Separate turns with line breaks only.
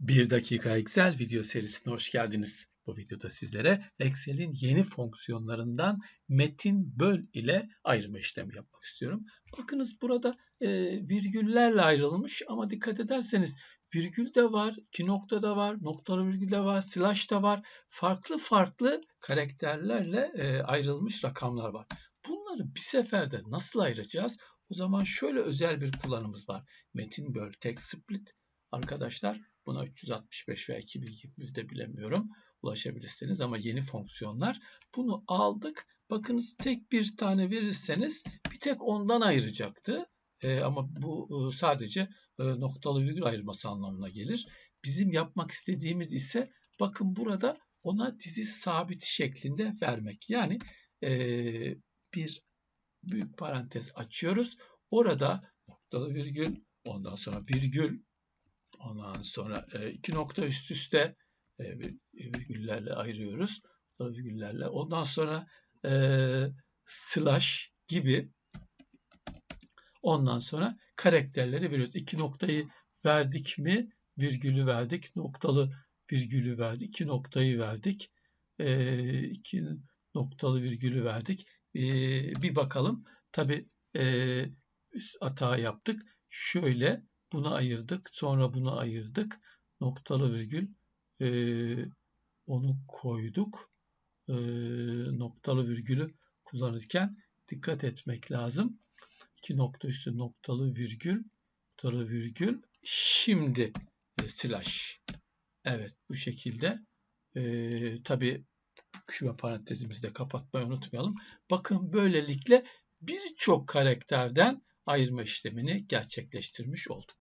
1 dakika Excel video serisine hoş geldiniz. Bu videoda sizlere Excel'in yeni fonksiyonlarından metin böl ile ayırma işlemi yapmak istiyorum. Bakınız burada e, virgüllerle ayrılmış ama dikkat ederseniz virgül de var, iki nokta da var, noktalı virgül de var, slash da var. Farklı farklı karakterlerle e, ayrılmış rakamlar var. Bunları bir seferde nasıl ayıracağız? O zaman şöyle özel bir kullanımız var. Metin böl text split. Arkadaşlar Buna 365 veya 2021 de bilemiyorum. Ulaşabilirsiniz ama yeni fonksiyonlar. Bunu aldık. Bakınız tek bir tane verirseniz bir tek ondan ayıracaktı. E, ama bu e, sadece e, noktalı virgül ayırması anlamına gelir. Bizim yapmak istediğimiz ise bakın burada ona dizi sabit şeklinde vermek. Yani e, bir büyük parantez açıyoruz. Orada noktalı virgül, ondan sonra virgül, Ondan sonra e, iki nokta üst üste e, virgüllerle ayırıyoruz. Virgüllerle. Ondan sonra e, slash gibi ondan sonra karakterleri veriyoruz. İki noktayı verdik mi virgülü verdik. Noktalı virgülü verdik. İki noktayı verdik. E, iki noktalı virgülü verdik. E, bir bakalım. Tabi e, hata yaptık. Şöyle bunu ayırdık. Sonra bunu ayırdık. Noktalı virgül e, onu koyduk. E, noktalı virgülü kullanırken dikkat etmek lazım. İki nokta üstü noktalı virgül noktalı virgül şimdi e, slash. Evet bu şekilde e, tabi küme parantezimizi de kapatmayı unutmayalım. Bakın böylelikle birçok karakterden ayırma işlemini gerçekleştirmiş olduk.